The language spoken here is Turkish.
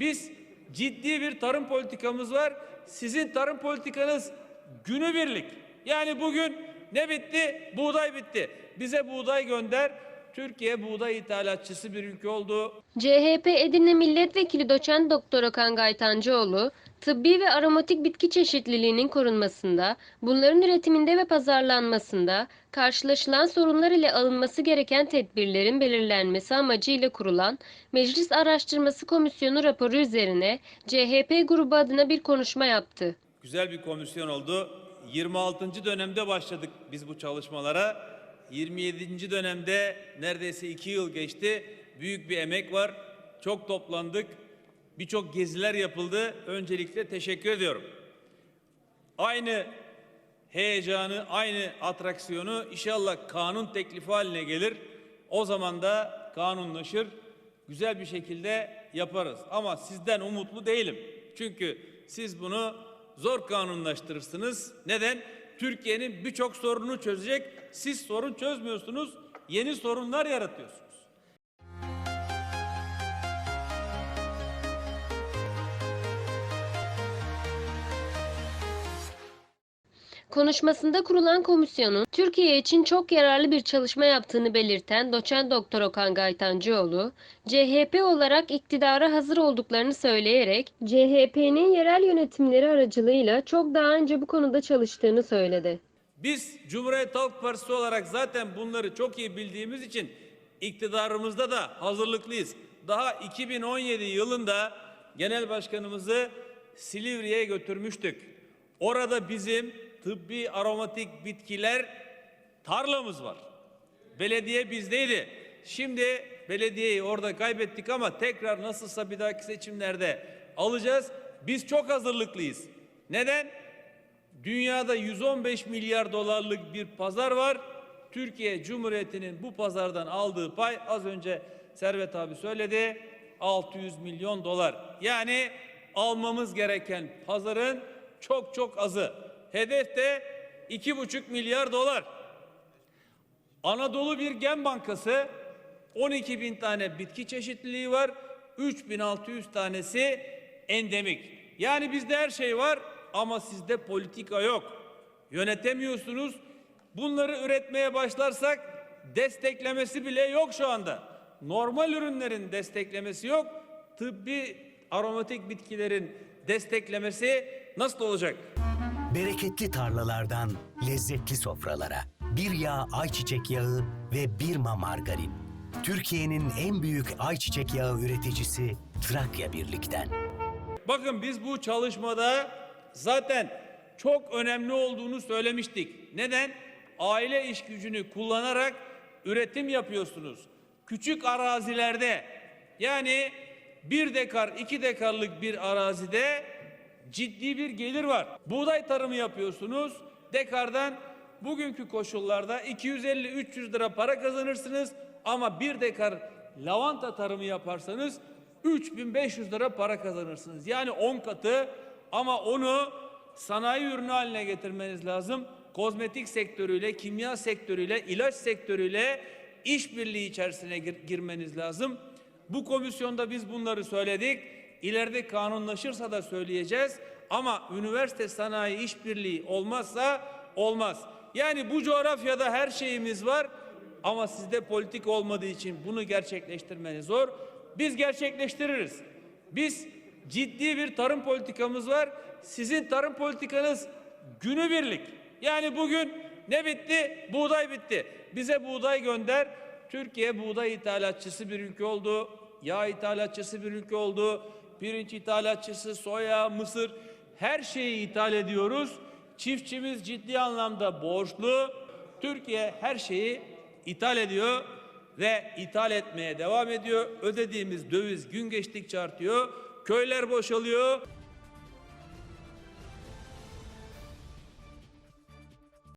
Biz ciddi bir tarım politikamız var. Sizin tarım politikanız günübirlik. Yani bugün ne bitti? Buğday bitti. Bize buğday gönder. Türkiye buğday ithalatçısı bir ülke oldu. CHP Edirne Milletvekili Doçent Doktor Okan Gaytancıoğlu, tıbbi ve aromatik bitki çeşitliliğinin korunmasında, bunların üretiminde ve pazarlanmasında karşılaşılan sorunlar ile alınması gereken tedbirlerin belirlenmesi amacıyla kurulan Meclis Araştırması Komisyonu raporu üzerine CHP grubu adına bir konuşma yaptı. Güzel bir komisyon oldu. 26. dönemde başladık biz bu çalışmalara. 27. dönemde neredeyse iki yıl geçti. Büyük bir emek var. Çok toplandık. Birçok geziler yapıldı. Öncelikle teşekkür ediyorum. Aynı heyecanı, aynı atraksiyonu inşallah kanun teklifi haline gelir. O zaman da kanunlaşır. Güzel bir şekilde yaparız. Ama sizden umutlu değilim. Çünkü siz bunu zor kanunlaştırırsınız. Neden? Türkiye'nin birçok sorununu çözecek. Siz sorun çözmüyorsunuz. Yeni sorunlar yaratıyorsunuz. Konuşmasında kurulan komisyonun Türkiye için çok yararlı bir çalışma yaptığını belirten Doçent Doktor Okan Gaytancıoğlu, CHP olarak iktidara hazır olduklarını söyleyerek CHP'nin yerel yönetimleri aracılığıyla çok daha önce bu konuda çalıştığını söyledi. Biz Cumhuriyet Halk Partisi olarak zaten bunları çok iyi bildiğimiz için iktidarımızda da hazırlıklıyız. Daha 2017 yılında genel başkanımızı Silivri'ye götürmüştük. Orada bizim tıbbi aromatik bitkiler tarlamız var. Belediye bizdeydi. Şimdi belediyeyi orada kaybettik ama tekrar nasılsa bir dahaki seçimlerde alacağız. Biz çok hazırlıklıyız. Neden? Dünyada 115 milyar dolarlık bir pazar var. Türkiye Cumhuriyeti'nin bu pazardan aldığı pay az önce Servet abi söyledi 600 milyon dolar. Yani almamız gereken pazarın çok çok azı. Hedef de 2,5 milyar dolar. Anadolu bir gen bankası 12 bin tane bitki çeşitliliği var. 3600 tanesi endemik. Yani bizde her şey var ama sizde politika yok. Yönetemiyorsunuz. Bunları üretmeye başlarsak desteklemesi bile yok şu anda. Normal ürünlerin desteklemesi yok. Tıbbi aromatik bitkilerin desteklemesi nasıl olacak? Bereketli tarlalardan lezzetli sofralara. Bir yağ ayçiçek yağı ve Birma margarin. Türkiye'nin en büyük ayçiçek yağı üreticisi Trakya Birlik'ten. Bakın biz bu çalışmada zaten çok önemli olduğunu söylemiştik. Neden? Aile iş gücünü kullanarak üretim yapıyorsunuz. Küçük arazilerde yani bir dekar, iki dekarlık bir arazide ciddi bir gelir var. Buğday tarımı yapıyorsunuz. Dekardan bugünkü koşullarda 250-300 lira para kazanırsınız. Ama bir dekar lavanta tarımı yaparsanız 3500 lira para kazanırsınız. Yani 10 katı ama onu sanayi ürünü haline getirmeniz lazım. Kozmetik sektörüyle, kimya sektörüyle, ilaç sektörüyle işbirliği içerisine gir- girmeniz lazım. Bu komisyonda biz bunları söyledik. İleride kanunlaşırsa da söyleyeceğiz. Ama üniversite sanayi işbirliği olmazsa olmaz. Yani bu coğrafyada her şeyimiz var ama sizde politik olmadığı için bunu gerçekleştirmeniz zor. Biz gerçekleştiririz. Biz ciddi bir tarım politikamız var. Sizin tarım politikanız günübirlik. Yani bugün ne bitti? Buğday bitti. Bize buğday gönder. Türkiye buğday ithalatçısı bir ülke oldu. Yağ ithalatçısı bir ülke oldu. Pirinç ithalatçısı, soya, mısır her şeyi ithal ediyoruz. Çiftçimiz ciddi anlamda borçlu. Türkiye her şeyi ithal ediyor ve ithal etmeye devam ediyor. Ödediğimiz döviz gün geçtikçe artıyor. Köyler boşalıyor.